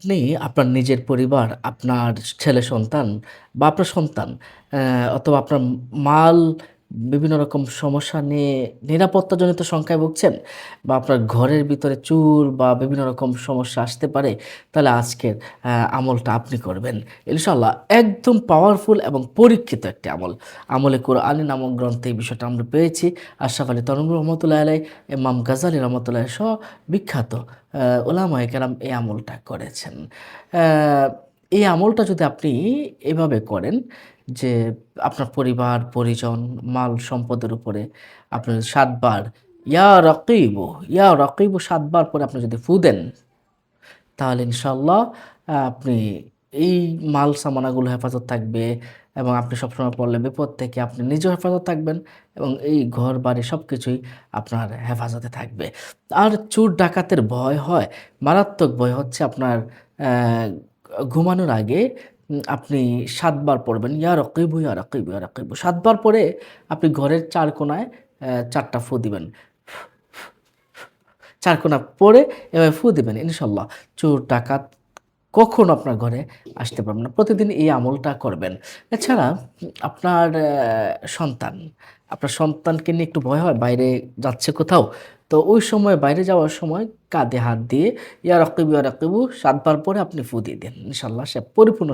আপনি আপনার নিজের পরিবার, আপনার ছেলে সন্তান বা আপনার সন্তান অথবা আপনার মাল বিভিন্ন রকম সমস্যা নিয়ে নিরাপত্তাজনিত সংখ্যায় ভুগছেন বা আপনার ঘরের ভিতরে চুল বা বিভিন্ন রকম সমস্যা আসতে পারে, তাহলে আজকের আমলটা আপনি করবেন। ইনশাআল্লাহ একদম পাওয়ারফুল এবং পরীক্ষিত একটি আমল। আমলে কোরআনী নামক গ্রন্থে এই বিষয়টা আমরা পেয়েছি। আশরাফ আলী তনবী রহমতুল্লাহ আলাইহ, ইমাম গাজ্জালী রহমতুল্লাহ সহ বিখ্যাত অ্যা উলামায়ে কেরাম এই আমলটা করেছেন। এই আমলটা যদি আপনি এভাবে করেন যে আপনার পরিবার, পরিজন, মাল সম্পদের উপরে আপনার সাতবার ইয়া রাকিবু, ইয়া রাকিবু ৭ বার পরে আপনি যদি ফু দেন, তাহলে ইনশাল্লাহ আপনি এই মাল সামানাগুলো হেফাজত থাকবে এবং আপনি সবসময় পড়লে বিপদ থেকে আপনি নিজেও হেফাজত থাকবেন এবং এই ঘর-বাড়ি সব কিছুই আপনার হেফাজতে থাকবে। আর চোর ডাকাতের ভয় হয়, মারাত্মক ভয় হচ্ছে আপনার ঘুমানোর আগে আপনি সাতবার পড়বেন ইয়া রাকিবু, ইয়া রাকিবু, ইয়া রাকিবু ৭ বার পড়ে আপনি ঘরের ৪ কোণায় অ্যা ৪ টা ফু দিবেন। ৪ কোণা পড়ে এভাবে ফু দিবেন। ইনশাল্লাহ চোর ডাকাত কখন আপনার ঘরে আসতে পারবে না। প্রতিদিন এই আমলটা করবেন। এছাড়া আপনার সন্তান, আপনার সন্তানকে নিয়ে একটু ভয় হয়, বাইরে যাচ্ছে কোথাও। তো ওই সময় বাইরে যাওয়ার সময় কাঁধে হাত দিয়ে ইয়া রাকিবু, ইয়া রাকিবু ৭ বার পরে আপনি ফু দিয়ে দেন। ইনশাল্লাহ সে পরিপূর্ণ